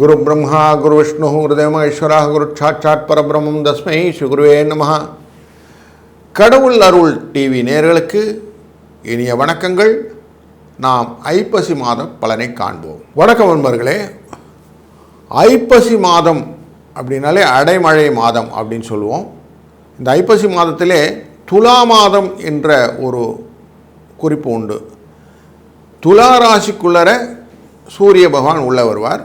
குரு பிரம்மா குரு விஷ்ணு குருதேவ ஈஸ்வரா குரு சாட்சாத் பரபிரம்மம் தஸ்மை ஸ்ரீகுருவே நம கடவுள் அருள் டிவி நேர்களுக்கு இனிய வணக்கங்கள். நாம் ஐப்பசி மாதம் பலனை காண்போம். வணக்கம் நண்பர்களே. ஐப்பசி மாதம் அப்படின்னாலே அடைமழை மாதம் அப்படின்னு சொல்லுவோம். இந்த ஐப்பசி மாதத்திலே துலா மாதம் என்ற ஒரு குறிப்பு உண்டு. துலா ராசிக்குள்ளர சூரிய பகவான் உள்ள வருவார்.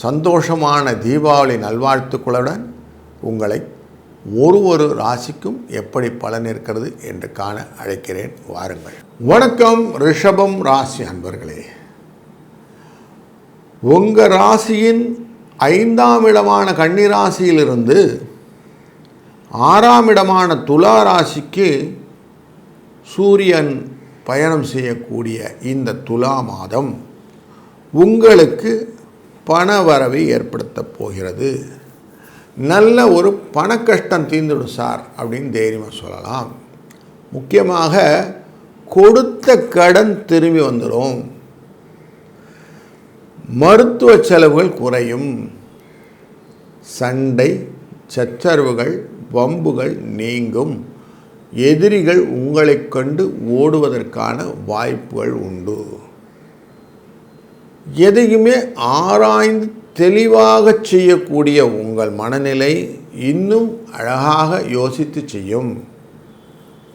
சந்தோஷமான தீபாவளி நல்வாழ்த்துக்களுடன் உங்களை ஒரு ஒரு ராசிக்கும் எப்படி பலன் இருக்கிறது என்று காண அழைக்கிறேன். வாருங்கள். வணக்கம் ரிஷபம் ராசி அன்பர்களே. உங்கள் ராசியின் ஐந்தாம் இடமான கன்னிராசியிலிருந்து ஆறாம் இடமான துலா ராசிக்கு சூரியன் பயணம் செய்யக்கூடிய இந்த துலா மாதம் உங்களுக்கு பண வரவை ஏற்படுத்தப் போகிறது. நல்ல ஒரு பண கஷ்டம் தீர்ந்துடும் சார் அப்படின்னு தைரியமாக சொல்லலாம். முக்கியமாக கொடுத்த கடன் திரும்பி வந்துடும் மருத்துவ செலவுகள் குறையும். சண்டை சச்சரவுகள் வம்புகள் நீங்கும். எதிரிகள் உங்களைக் கண்டு ஓடுவதற்கான வாய்ப்புகள் உண்டு. எதையுமே ஆராய்ந்து தெளிவாக செய்யக்கூடிய உங்கள் மனநிலை இன்னும் அழகாக யோசித்து செய்யும்.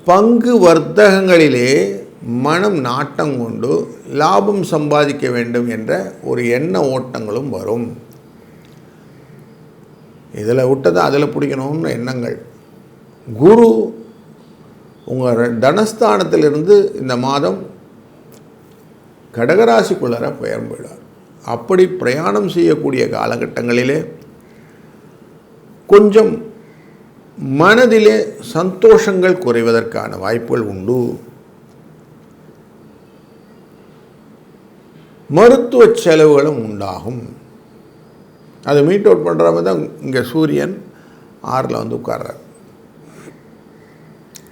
பங்கு வர்த்தகங்களிலே மனம் நாட்டம் கொண்டு லாபம் சம்பாதிக்க வேண்டும் என்ற ஒரு எண்ண ஓட்டங்களும் வரும். இதில் விட்டதை அதில் பிடிக்கணும்னு எண்ணங்கள். குரு உங்கள் தனஸ்தானத்திலிருந்து இந்த மாதம் கடகராசிக்குள்ளார பெயர் போயிடார் அப்படி பிரயாணம் செய்யக்கூடிய காலகட்டங்களிலே கொஞ்சம் மனதிலே சந்தோஷங்கள் குறைவதற்கான வாய்ப்புகள் உண்டு. மருத்துவ செலவுகளும் உண்டாகும். அதை மீட் அவுட் பண்ணுற மாதிரி தான் இங்கே சூரியன் ஆறில் வந்து உட்கார்றார்.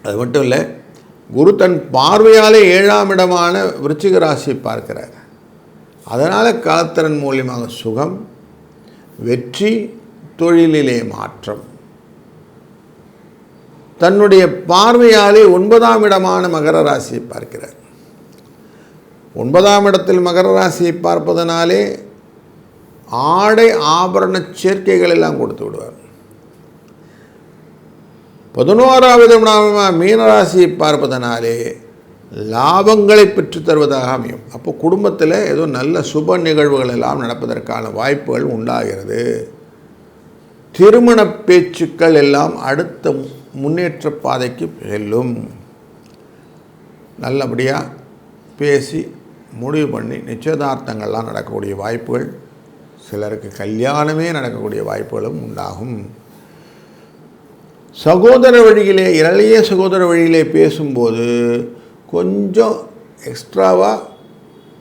அது மட்டும் இல்லை குரு தன் பார்வையாலே ஏழாம் இடமான விருச்சிக ராசியை பார்க்கிறார். அதனால் கலத்திறன் மூலியமாக சுகம் வெற்றி தொழிலிலே மாற்றம். தன்னுடைய பார்வையாலே ஒன்பதாம் இடமான மகர ராசியை பார்க்கிறார். ஒன்பதாம் இடத்தில் மகர ராசியை பார்ப்பதனாலே ஆடை ஆபரண சேர்க்கைகள் எல்லாம் கொடுத்து விடுவார். பதினோராவது மீனராசியை பார்ப்பதனாலே லாபங்களை பெற்று தருவதாக அமையும். அப்போ குடும்பத்தில் ஏதோ நல்ல சுப நிகழ்வுகள் எல்லாம் நடப்பதற்கான வாய்ப்புகள் உண்டாகிறது. திருமண பேச்சுக்கள் எல்லாம் அடுத்த முன்னேற்ற பாதைக்கு செல்லும். நல்லபடியாக பேசி முடிவு பண்ணி நிச்சயதார்த்தங்கள்லாம் நடக்கக்கூடிய வாய்ப்புகள் சிலருக்கு கல்யாணமே நடக்கக்கூடிய வாய்ப்புகளும் உண்டாகும். சகோதர வழியிலே இளைய சகோதர வழியிலே பேசும்போது கொஞ்சம் எக்ஸ்ட்ராவாக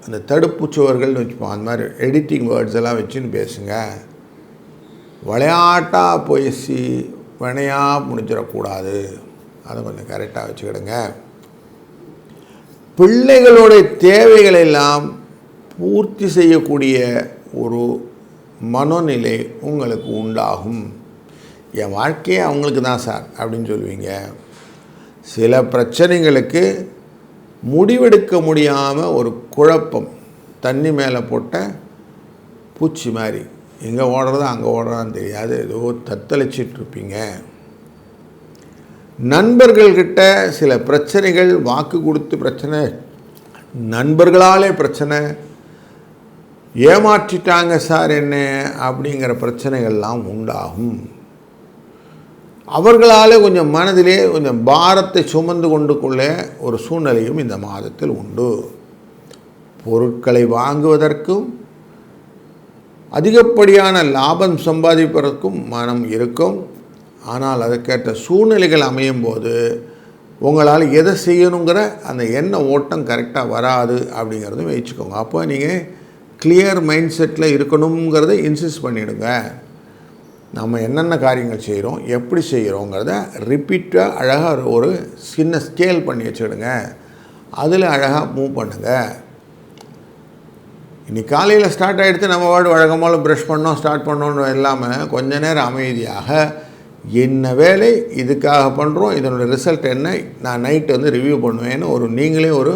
அந்த தடுப்பு சுவர்கள்னு வச்சுப்போம். அந்த மாதிரி எடிட்டிங் வேர்ட்ஸ் எல்லாம் வச்சுன்னு பேசுங்க. விளையாட்டாக பேசி வினையாக முடிஞ்சிடக்கூடாது. அதை கொஞ்சம் கரெக்டாக வச்சுக்கிடுங்க. பிள்ளைகளுடைய தேவைகளை எல்லாம் பூர்த்தி செய்யக்கூடிய ஒரு மனநிலை உங்களுக்கு உண்டாகும். என் வாழ்க்கையே அவங்களுக்கு தான் சார் அப்படின்னு சொல்லுவீங்க. சில பிரச்சனைகளுக்கு முடிவெடுக்க முடியாமல் ஒரு குழப்பம். தண்ணி மேலே போட்ட பூச்சி மாதிரி எங்கே ஓடுறதோ அங்கே ஓடுறதான்னு தெரியாது. ஏதோ தத்தளிச்சிட்டு இருப்பீங்க. நண்பர்கள்கிட்ட சில பிரச்சனைகள் வாக்கு கொடுத்து பிரச்சனை நண்பர்களாலே பிரச்சனை ஏமாற்றிட்டாங்க சார் என்ன அப்படிங்கிற பிரச்சனைகள்லாம் உண்டாகும். அவர்களால் கொஞ்சம் மனதிலே கொஞ்சம் பாரத்தை சுமந்து கொண்டு கொள்ள ஒரு சூழ்நிலையும் இந்த மாதத்தில் உண்டு. பொருட்களை வாங்குவதற்கும் அதிகப்படியான லாபம் சம்பாதிப்பதற்கும் மனம் இருக்கும். ஆனால் அதற்கேற்ற சூழ்நிலைகள் அமையும் போது உங்களால் எதை செய்யணுங்கிற அந்த எண்ண ஓட்டம் கரெக்டாக வராது அப்படிங்கிறதும் வச்சுக்கோங்க. அப்போ நீங்கள் கிளியர் மைண்ட் செட்டில் இருக்கணுங்கிறத இன்சிஸ்ட் பண்ணிவிடுங்க நம்ம என்னென்ன காரியங்கள் செய்கிறோம் எப்படி செய்கிறோங்கிறத ரிப்பீட்டாக அழகாக ஒரு சின்ன ஸ்கேல் பண்ணி வச்சுக்கிடுங்க. அதில் அழகாக மூவ் பண்ணுங்கள் இன்னைக்கு காலையில் ஸ்டார்ட் ஆகிடுத்து நம்ம வார்டு வழக்கமாக ப்ரஷ் பண்ணோம் ஸ்டார்ட் பண்ணோன்னு இல்லாமல் கொஞ்ச நேரம் அமைதியாக என்ன வேலை இதுக்காக பண்ணுறோம் இதனோட ரிசல்ட் என்ன நான் நைட்டு வந்து ரிவ்யூ பண்ணுவேன்னு ஒரு நீங்களே ஒரு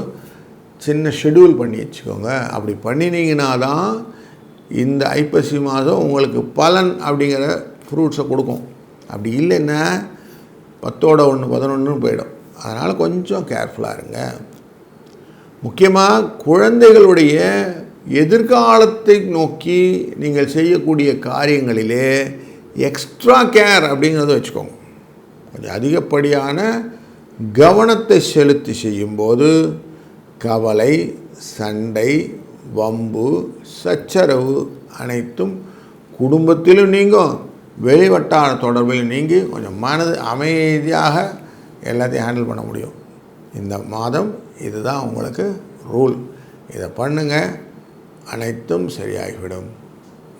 சின்ன ஷெடியூல் பண்ணி வச்சுக்கோங்க. அப்படி பண்ணினீங்கன்னா தான் இந்த ஐப்பசி மாதம் உங்களுக்கு பலன் அப்படிங்கிற ஃப்ரூட்ஸை கொடுக்கும். அப்படி இல்லைன்னா பத்தோட ஒன்று பதினொன்றுன்னு போயிடும். அதனால் கொஞ்சம் கேர்ஃபுல்லாக இருங்க. முக்கியமாக குழந்தைகளுடைய எதிர்காலத்தை நோக்கி நீங்கள் செய்யக்கூடிய காரியங்களிலே எக்ஸ்ட்ரா கேர் அப்படிங்கிறத வச்சுக்கோங்க. கொஞ்சம் அதிகப்படியான கவனத்தை செலுத்தி செய்யும்போது கவலை சண்டை வம்பு சச்சரவு அனைத்தும் குடும்பத்திலும் நீங்கும். வெளிவட்டார தொடர்பில் நீங்கி கொஞ்சம் மனது அமைதியாக எல்லாத்தையும் ஹேண்டில் பண்ண முடியும். இந்த மாதம் இதுதான் உங்களுக்கு ரூல் இதை பண்ணுங்கள் அனைத்தும் சரியாகிவிடும்.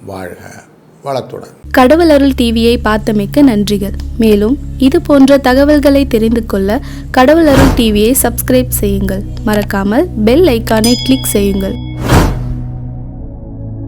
வாழ்க வளத்துடன். கடவுள் அருள் டிவியை பார்த்தமைக்க நன்றிகள். மேலும் இது போன்ற தகவல்களை தெரிந்து கொள்ள கடவுள் அருள் டிவியை சப்ஸ்கிரைப் செய்யுங்கள். மறக்காமல் பெல் ஐக்கானை கிளிக் செய்யுங்கள்.